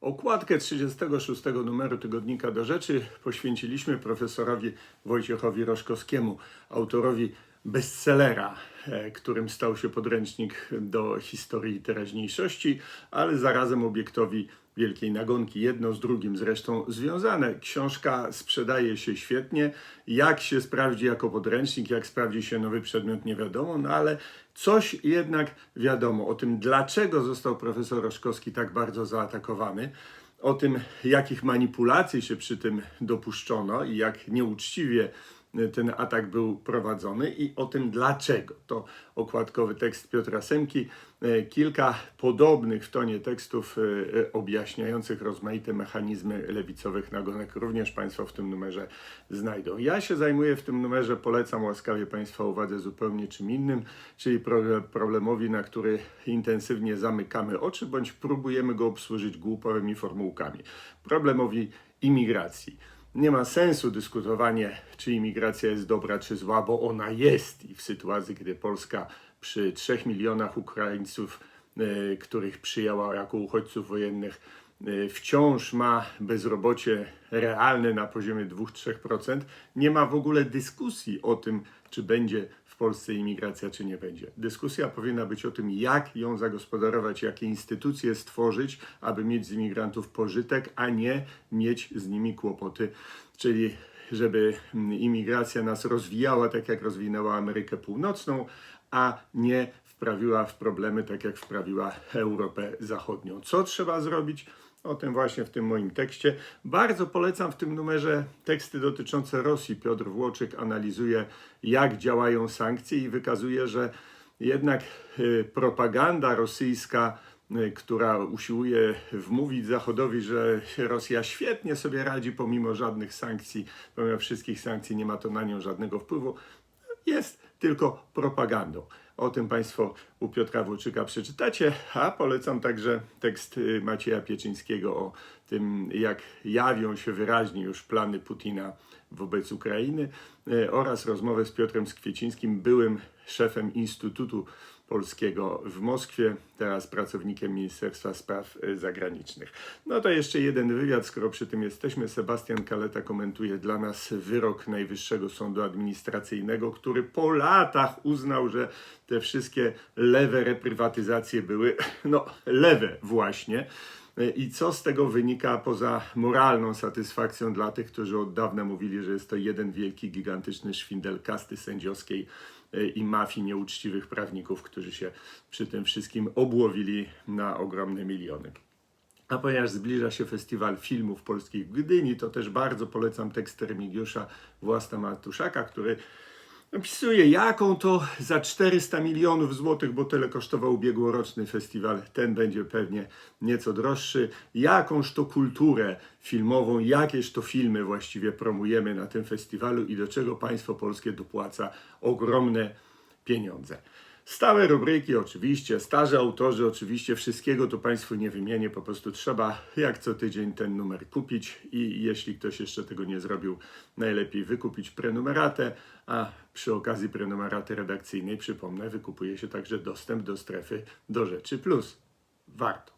Okładkę 36 numeru tygodnika do rzeczy poświęciliśmy profesorowi Wojciechowi Roszkowskiemu, autorowi bestsellera, e, którym stał się podręcznik do historii teraźniejszości, ale zarazem obiektowi Wielkiej Nagonki, jedno z drugim zresztą związane. Książka sprzedaje się świetnie. Jak się sprawdzi jako podręcznik, jak sprawdzi się nowy przedmiot, nie wiadomo, no ale coś jednak wiadomo o tym, dlaczego został profesor Roszkowski tak bardzo zaatakowany o tym, jakich manipulacji się przy tym dopuszczono i jak nieuczciwie ten atak był prowadzony i o tym dlaczego. To okładkowy tekst Piotra Semki, e, kilka podobnych w tonie tekstów e, e, objaśniających rozmaite mechanizmy lewicowych nagonek również Państwo w tym numerze znajdą. Ja się zajmuję w tym numerze, polecam łaskawie Państwa uwadze zupełnie czym innym, czyli pro- problemowi, na który intensywnie zamykamy oczy, bądź próbujemy go obsłużyć głupowymi formułkami. Problemowi imigracji. Nie ma sensu dyskutowanie, czy imigracja jest dobra, czy zła, bo ona jest. I w sytuacji, gdy Polska przy 3 milionach Ukraińców, e, których przyjęła jako uchodźców wojennych, e, wciąż ma bezrobocie realne na poziomie 2-3%, nie ma w ogóle dyskusji o tym, czy będzie w Polsce imigracja, czy nie będzie. Dyskusja powinna być o tym, jak ją zagospodarować, jakie instytucje stworzyć, aby mieć z imigrantów pożytek, a nie mieć z nimi kłopoty, czyli żeby imigracja nas rozwijała tak, jak rozwinęła Amerykę Północną, a nie wprawiła w problemy, tak jak wprawiła Europę Zachodnią. Co trzeba zrobić? O tym właśnie w tym moim tekście. Bardzo polecam w tym numerze teksty dotyczące Rosji. Piotr Włoczyk analizuje, jak działają sankcje i wykazuje, że jednak y, propaganda rosyjska, y, która usiłuje wmówić Zachodowi, że Rosja świetnie sobie radzi pomimo żadnych sankcji, pomimo wszystkich sankcji, nie ma to na nią żadnego wpływu, jest tylko propagandą. O tym Państwo u Piotra Włoczyka przeczytacie, a polecam także tekst y, Macieja Pieczyńskiego o tym, jak jawią się wyraźnie już plany Putina wobec Ukrainy y, oraz rozmowę z Piotrem Skwiecińskim, byłym szefem Instytutu Polskiego w Moskwie, teraz pracownikiem Ministerstwa Spraw y, Zagranicznych. No to jeszcze jeden wywiad, skoro przy tym jesteśmy. Sebastian Kaleta komentuje dla nas wyrok Najwyższego Sądu Administracyjnego, który po latach uznał, że te wszystkie lewe reprywatyzacje były, no, lewe właśnie. I co z tego wynika poza moralną satysfakcją dla tych, którzy od dawna mówili, że jest to jeden wielki, gigantyczny szwindel kasty sędziowskiej e, i mafii nieuczciwych prawników, którzy się przy tym wszystkim obłowili na ogromne miliony. A ponieważ zbliża się festiwal filmów polskich w Gdyni, to też bardzo polecam tekst Remigiusza Własta Martuszaka, który opisuje, jaką to za 400 milionów złotych, bo tyle kosztował ubiegłoroczny festiwal, ten będzie pewnie nieco droższy, jakąż to kulturę filmową, jakież to filmy właściwie promujemy na tym festiwalu i do czego państwo polskie dopłaca ogromne pieniądze. Stałe rubryki oczywiście, starzy autorzy oczywiście, wszystkiego tu Państwu nie wymienię, po prostu trzeba jak co tydzień ten numer kupić i jeśli ktoś jeszcze tego nie zrobił, najlepiej wykupić prenumeratę, a przy okazji prenumeraty redakcyjnej, przypomnę, wykupuje się także dostęp do strefy do rzeczy plus. Warto.